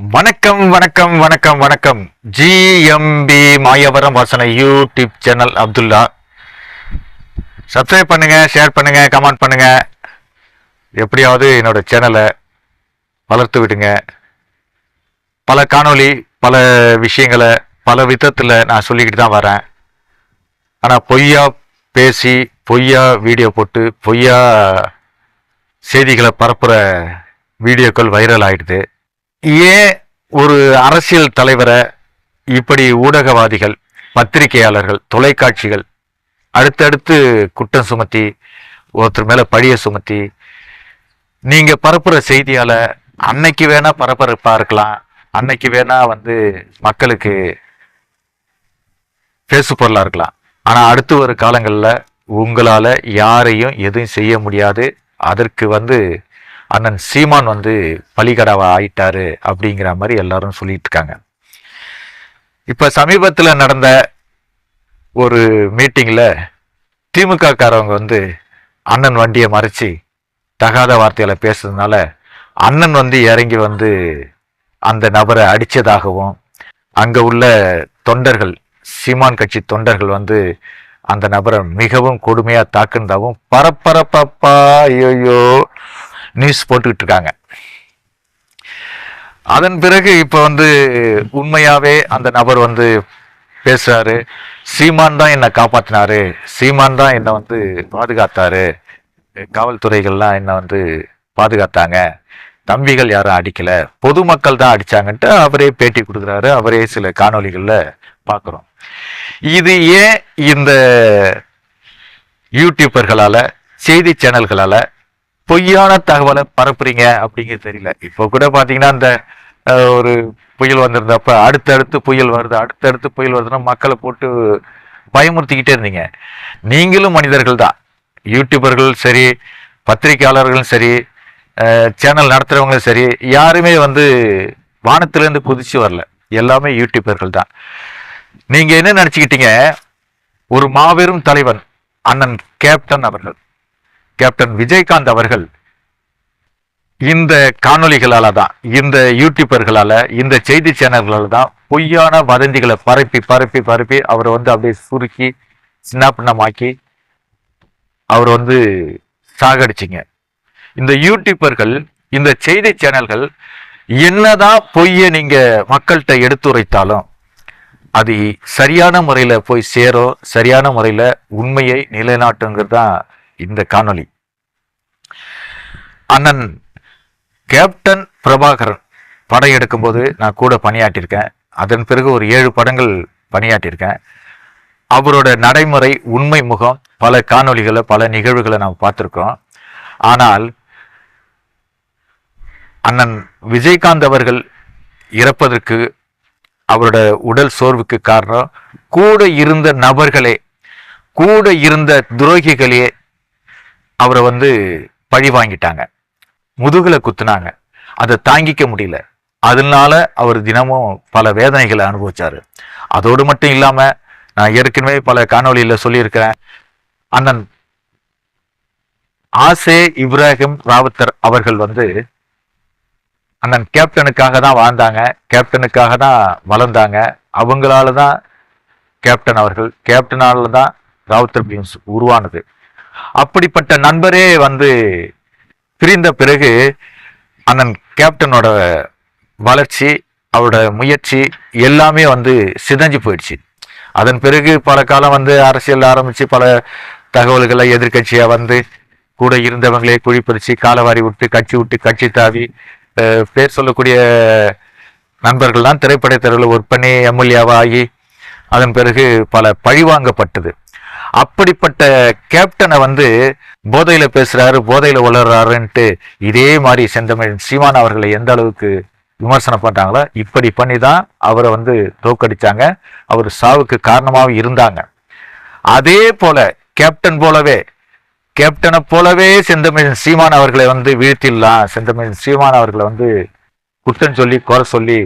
வணக்கம் வணக்கம் வணக்கம் வணக்கம். ஜிஎம்பி மாயவரம் வாசனை யூடியூப் சேனல் அப்துல்லா. சப்ஸ்கிரைப் பண்ணுங்க ஷேர் பண்ணுங்க கமெண்ட் பண்ணுங்க. எப்படியாவது என்னோட சேனலை வளர்த்து விடுங்க. பல காணொளி பல விஷயங்களை பல விதத்தில் நான் சொல்லிக்கிட்டு தான் வரேன். ஆனால் பொய்யா பேசி பொய்யா வீடியோ போட்டு பொய்யா செய்திகளை பரப்புகிற வீடியோக்கள் வைரல் ஆயிடுது. ஏன் ஒரு அரசியல் தலைவரை இப்படி ஊடகவாதிகள் பத்திரிகையாளர்கள் தொலைக்காட்சிகள் அடுத்தடுத்து குற்றம் சுமத்தி ஒருத்தர் மேல பழிய சுமத்தி நீங்க பரப்புற செய்தியால அன்னைக்கு வேணா பரபரப்பா இருக்கலாம். அன்னைக்கு வேணா வந்து மக்களுக்கு பேசு பொருளா இருக்கலாம். ஆனா அடுத்து வரும் காலங்கள்ல உங்களால யாரையும் எதுவும் செய்ய முடியாது. அதற்கு வந்து அண்ணன் சீமான் வந்து பலிகடாவை ஆயிட்டாரு அப்படிங்கிற மாதிரி எல்லாரும் சொல்லிட்டு இருக்காங்க. இப்ப சமீபத்தில் நடந்த ஒரு மீட்டிங்ல திமுக காரவங்க வந்து அண்ணன் வண்டியை மறைச்சு தகாத வார்த்தையில் பேசுறதுனால அண்ணன் வந்து இறங்கி வந்து அந்த நபரை அடித்ததாகவும் அங்கே உள்ள தொண்டர்கள் சீமான் கட்சி தொண்டர்கள் வந்து அந்த நபரை மிகவும் கொடுமையாக தாக்குனதாகவும் பரபரப்பப்பா ஐயோ நியூஸ் போட்டுக்கிட்டு இருக்காங்க அதன் பிறகு இப்போ வந்து உண்மையாகவே அந்த நபர் வந்து பேசுறாரு. சீமான் தான் என்னை காப்பாற்றினாரு சீமான் தான் என்னை வந்து பாதுகாத்தாரு. காவல்துறைகள்லாம் என்னை வந்து பாதுகாத்தாங்க. தம்பிகள் யாரும் அடிக்கலை. பொதுமக்கள் தான் அடிச்சாங்கன்ட்டு அவரே பேட்டி கொடுக்குறாரு. அவரே சில காணொலிகளில் பார்க்குறோம் இது ஏன் இந்த யூடியூபர்களால் செய்தி சேனல்களால் பொய்யான தகவலை பரப்புறீங்க அப்படிங்கிறது தெரியல. இப்போ கூட பார்த்தீங்கன்னா அந்த ஒரு புயல் வந்திருந்தப்ப அடுத்தடுத்து புயல் வருது அடுத்தடுத்து புயல் வருதுன்னா மக்களை போட்டு பயமுறுத்திக்கிட்டே இருந்தீங்க. நீங்களும் மனிதர்கள் தான். யூடியூபர்கள் சரி பத்திரிகையாளர்களும் சரி சேனல் நடத்துகிறவங்களும் சரி யாருமே வந்து வானத்திலேருந்து குதிச்சு வரல. எல்லாமே யூடியூபர்கள் தான். நீங்கள் என்ன நினச்சிக்கிட்டீங்க? ஒரு மாபெரும் தலைவன் அண்ணன் கேப்டன் அவர்கள். கேப்டன் விஜயகாந்த் அவர்கள் இந்த காணொலிகளால தான் இந்த யூடியூபர்களால இந்த செய்தி சேனல்களால தான் பொய்யான வதந்திகளை பரப்பி பரப்பி பரப்பி அவரை வந்து அப்படியே சுருக்கி சின்னாப்பின்னமாக்கி அவர் வந்து சாகடிச்சிங்க. இந்த யூடியூபர்கள் இந்த செய்தி சேனல்கள் என்னதான் பொய்யை நீங்க மக்கள்கிட்ட எடுத்துரைத்தாலும் அது சரியான முறையில போய் சேரும் சரியான முறையில உண்மையை நிலைநாட்டுங்கிறது தான் இந்த காணொளி. அண்ணன் கேப்டன் பிரபாகரன் படம் எடுக்கும்போது நான் கூட பணியாற்றியிருக்கேன். அதன் பிறகு ஒரு ஏழு படங்கள் பணியாற்றியிருக்கேன். அவரோட நடைமுறை உண்மை முகம் பல காணொளிகளை பல நிகழ்வுகளை நாம் பார்த்துருக்கோம். ஆனால் அண்ணன் விஜயகாந்த் அவர்கள் இறப்பதற்கு அவரோட உடல் சோர்வுக்கு காரணம் கூட இருந்த நபர்களே கூட இருந்த துரோகிகளே அவரை வந்து பழி வாங்கிட்டாங்க. முதுகில் குத்துனாங்க. அதை தாங்கிக்க முடியல. அதனால அவர் தினமும் பல வேதனைகளை அனுபவிச்சார். அதோடு மட்டும் இல்லாமல் நான் ஏற்கனவே பல காணொலியில் சொல்லியிருக்கிறேன். அண்ணன் ஆசே இப்ராஹிம் ராவத்தர் அவர்கள் வந்து அண்ணன் கேப்டனுக்காக தான் வாழ்ந்தாங்க. கேப்டனுக்காக தான் வளர்ந்தாங்க. அவங்களால தான் கேப்டன் அவர்கள். கேப்டனால தான் ராவுத்தர் பீம்ஸ் உருவானது. அப்படிப்பட்ட நண்பரே வந்து பிரிந்த பிறகு அண்ணன் கேப்டனோட வளர்ச்சி அவரோட முயற்சி எல்லாமே வந்து சிதைஞ்சு போயிடுச்சு. அதன் பிறகு பல காலம் வந்து அரசியல் ஆரம்பித்து பல தகவல்களை எதிர்கட்சியாக வந்து கூட இருந்தவங்களே குழிப்பறிச்சு காலவாரி விட்டு கட்சி விட்டு கட்சி தாவி பேர் சொல்லக்கூடிய நண்பர்கள்லாம் திரைப்படத்தர்கள் ஒர்க் பண்ணி எம்எல்ஏவாக ஆகி அதன் பிறகு பல பழிவாங்கப்பட்டது. அப்படிப்பட்ட கேப்டனை வந்து போதையில பேசுறாரு போதையில வளர்றாருன்ட்டு இதே மாதிரி செந்தமிழ் சீமான் அவர்களை எந்த அளவுக்கு விமர்சனம் பண்றாங்களோ இப்படி பண்ணி தான் அவரை வந்து தோக்கடிச்சாங்க அவர் சாவுக்கு காரணமாகவும் இருந்தாங்க. அதே போல கேப்டன் போலவே கேப்டனை போலவே செந்தமிழ் சீமான் அவர்களை வந்து வீழ்த்திடலாம். செந்தமிழ் சீமான் அவர்களை வந்து குற்றம் சொல்லி குறை சொல்லி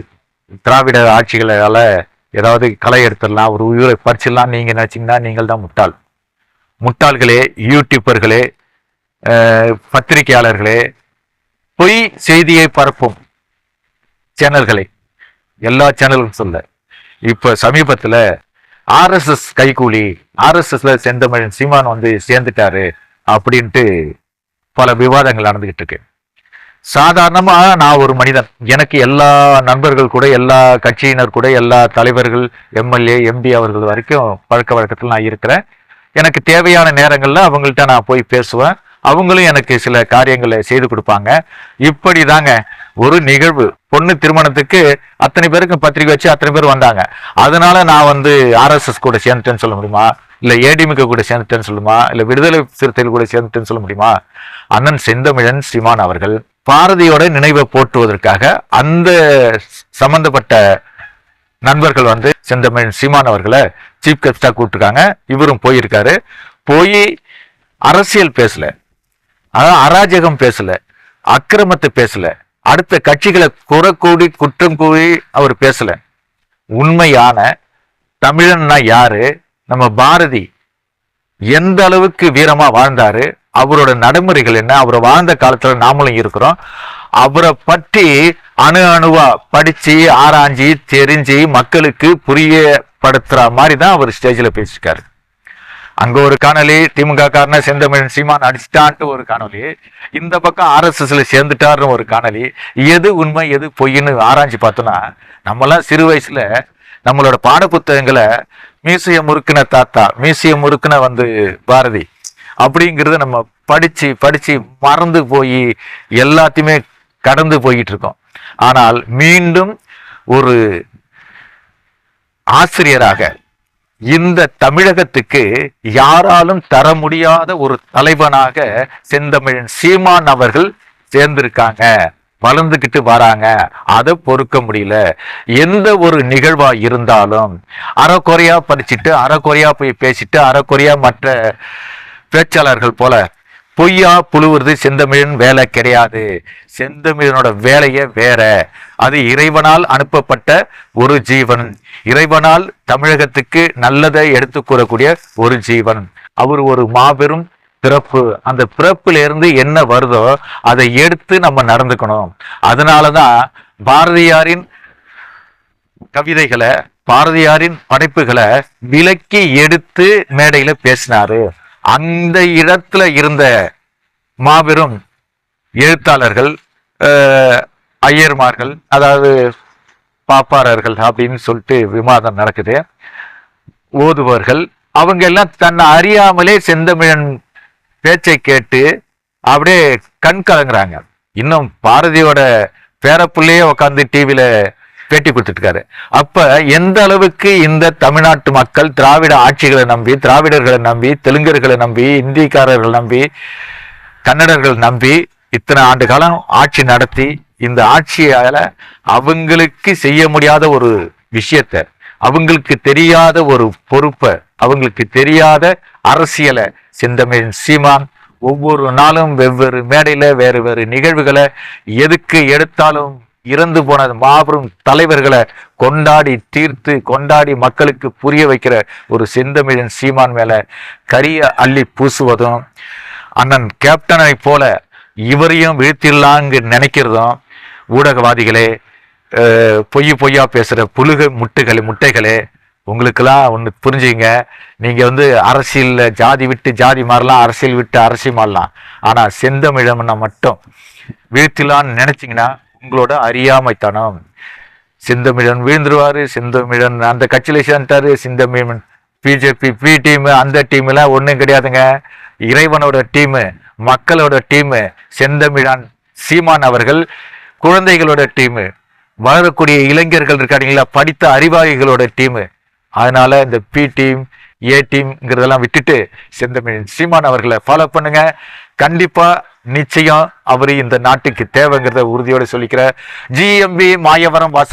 திராவிட ஆட்சிகளால ஏதாவது களை எடுத்துடலாம் ஒரு உயிரை பறிச்சிடலாம் நீங்கள் நினச்சிங்கன்னா நீங்கள் தான் முட்டாள். முட்டாள்களே யூடியூப்பர்களே பத்திரிகையாளர்களே பொய் செய்தியை பரப்பும் சேனல்களை. எல்லா சேனலும் சொல்ல இப்போ சமீபத்தில் ஆர்எஸ்எஸ் கைகூலி ஆர்எஸ்எஸ்ல செந்தமிழன் சீமான் வந்து சேர்ந்துட்டாரு அப்படின்ட்டு பல விவாதங்கள் நடந்துகிட்டு இருக்கு. சாதாரணமாக நான் ஒரு மனிதன். எனக்கு எல்லா நண்பர்கள் கூட எல்லா கட்சியினர் கூட எல்லா தலைவர்கள் எம்எல்ஏ எம்பி அவர்கள் வரைக்கும் பழக்க வழக்கத்தில் நான் இருக்கிறேன். எனக்கு தேவையான நேரங்களில் அவங்கள்ட்ட நான் போய் பேசுவேன். அவங்களும் எனக்கு சில காரியங்களை செய்து கொடுப்பாங்க. இப்படிதாங்க ஒரு நிகழ்வு. பொண்ணு திருமணத்துக்கு அத்தனை பேருக்கு பத்திரிக்கை வச்சு அத்தனை பேர் வந்தாங்க. அதனால நான் வந்து ஆர்எஸ்எஸ் கூட சேர்ந்துட்டேன்னு சொல்ல முடியுமா? இல்லை ஏடிமிக கூட சேர்ந்துட்டேன்னு சொல்லுமா? இல்லை விடுதலை சிறுத்தைகள் கூட சேர்ந்துட்டேன்னு சொல்ல முடியுமா? அண்ணன் செந்தமிழன் ஸ்ரீமான் அவர்கள் பாரதியோட நினைவை போற்றுவதற்காக அந்த சம்பந்தப்பட்ட நண்பர்கள் வந்து செந்தமிழ் சீமான் அவர்களை சீஃப் கெஸ்டா கூப்பிட்டுருக்காங்க. இவரும் போயிருக்காரு. போய் அரசியல் பேசல. அதான் அராஜகம் பேசல. அக்கிரமத்தை பேசல. அடுத்த கட்சிகளை குறை கூடி குற்றம் கூடி அவர் பேசல. உண்மையான தமிழன்னா யாரு? நம்ம பாரதி. எந்த அளவுக்கு வீரமா வாழ்ந்தாரு? அவரோட நடைமுறைகள் என்ன? அவர் வாழ்ந்த காலத்துல நாமளும் இருக்கிறோம். அவரை பற்றி அணு அணுவா படிச்சு ஆராய்ஞ்சி தெரிஞ்சு மக்களுக்கு புரியப்படுத்துற மாதிரி தான் அவர் ஸ்டேஜ்ல பேசியிருக்காரு. அங்க ஒரு காணொலி திமுக காரன செந்தமிழன் சீமான் அடிச்சிட்டான்ட்டு ஒரு காணொலி இந்த பக்கம் ஆர்எஸ்எஸ்ல சேர்ந்துட்டாருன்னு ஒரு காணொலி எது உண்மை எது பொய்ன்னு ஆராய்ச்சி பார்த்தோம்னா நம்மலாம் சிறு வயசுல நம்மளோட பாட புத்தகங்களை மியூசியம் முறுக்குன தாத்தா மியூசியம் முறுக்குன வந்து பாரதி அப்படிங்கிறத நம்ம படிச்சு படிச்சு மறந்து போய் எல்லாத்தையுமே கடந்து போயிட்டு இருக்கோம் ஆனால் மீண்டும் ஒரு ஆசிரியராக இந்த தமிழகத்துக்கு யாராலும் தர முடியாத ஒரு தலைவனாக செந்தமிழன் சீமான் அவர்கள் சேர்ந்திருக்காங்க. வளர்ந்துக்கிட்டு வராங்க. அதை பொறுக்க முடியல. எந்த ஒரு நிகழ்வா இருந்தாலும் அறக்குறையா படிச்சுட்டு அறக்குறையா போய் பேசிட்டு அறக்குறையா மற்ற பேச்சாளர்கள் போல பொய்யா புழுவுறது செந்தமிழன் வேலை கிடையாது. செந்தமிழனோட வேலையே வேற. அது இறைவனால் அனுப்பப்பட்ட ஒரு ஜீவன். இறைவனால் தமிழகத்துக்கு நல்லதை எடுத்து கூறக்கூடிய ஒரு ஜீவன். அவர் ஒரு மாபெரும் பிறப்பு. அந்த பிறப்புல இருந்து என்ன வருதோ அதை எடுத்து நம்ம நடந்துக்கணும். அதனாலதான் பாரதியாரின் கவிதைகளை பாரதியாரின் படைப்புகளை விலக்கி எடுத்து மேடையில பேசினாரு. அந்த இடத்துல இருந்த மாபெரும் எழுத்தாளர்கள் ஐயர்மார்கள் அதாவது பாப்பாரர்கள் அப்படின்னு சொல்லிட்டு விவாதம் நடக்குது. ஓதுவர்கள் அவங்க எல்லாம் தன்னை அறியாமலே செந்தமிழன் பேச்சை கேட்டு அப்படியே கண் கலங்குறாங்க. இன்னும் பாரதியோட பேரப்புள்ளையே உட்காந்து டிவியில பேட்டி கொடுத்துட்டு அப்ப எந்த அளவுக்கு இந்த தமிழ்நாட்டு மக்கள் திராவிட ஆட்சிகளை நம்பி திராவிடர்களை நம்பி தெலுங்கர்களை நம்பி இந்திக்காரர்களை நம்பி கன்னடர்கள் நம்பி இத்தனை ஆண்டு காலம் ஆட்சி நடத்தி இந்த ஆட்சியால அவங்களுக்கு செய்ய முடியாத ஒரு விஷயத்த அவங்களுக்கு தெரியாத ஒரு பொறுப்பை அவங்களுக்கு தெரியாத அரசியலை செந்தமிழ் சீமான் ஒவ்வொரு நாளும் வெவ்வேறு மேடையில வேறு வேறு நிகழ்வுகளை எதுக்கு எடுத்தாலும் இறந்து போன மாபெரும் தலைவர்களை கொண்டாடி தீர்த்து கொண்டாடி மக்களுக்கு புரிய வைக்கிற ஒரு செந்தமிழன் சீமான் மேல கரிய அள்ளி பூசுவதும் அண்ணன் கேப்டனை போல இவரையும் வீழ்த்திடலாங்கு நினைக்கிறதும் ஊடகவாதிகளே பொய் பொய்யா பேசுகிற புழுக முட்டுகளே முட்டைகளே உங்களுக்கெல்லாம் ஒன்று புரிஞ்சுங்க. நீங்கள் வந்து அரசியலில் ஜாதி விட்டு ஜாதி மாறலாம் அரசியல் விட்டு அரசியல் மாறலாம். ஆனால் செந்தமிழம்னா மட்டும் வீழ்த்திலான்னு நினச்சிங்கன்னா உங்களோட அறியாமைத்தனம். செந்தமிழன் வீழ்ந்துருவாரு செந்தமிழன் அந்த கட்சியில சேர்ந்துட்டாரு சிந்தமிழன் பிஜேபி பி டீமு அந்த டீம் எல்லாம் கிடையாதுங்க. இறைவனோட டீமு மக்களோட டீமு செந்தமிழான் சீமான் அவர்கள் குழந்தைகளோட டீமு வளரக்கூடிய இளைஞர்கள் இருக்காங்களா படித்த அறிவாளிகளோட டீமு அதனால இந்த பி டீம் ஏ டீம்ங்கிறதெல்லாம் விட்டுட்டு செந்தமிழன் சீமான் அவர்களை ஃபாலோ பண்ணுங்க. கண்டிப்பா நிச்சயம் அவரு இந்த நாட்டுக்கு தேவைங்கிறத உறுதியோடு சொல்லிக்கிற ஜிஎம்பி மாயவரம் வாச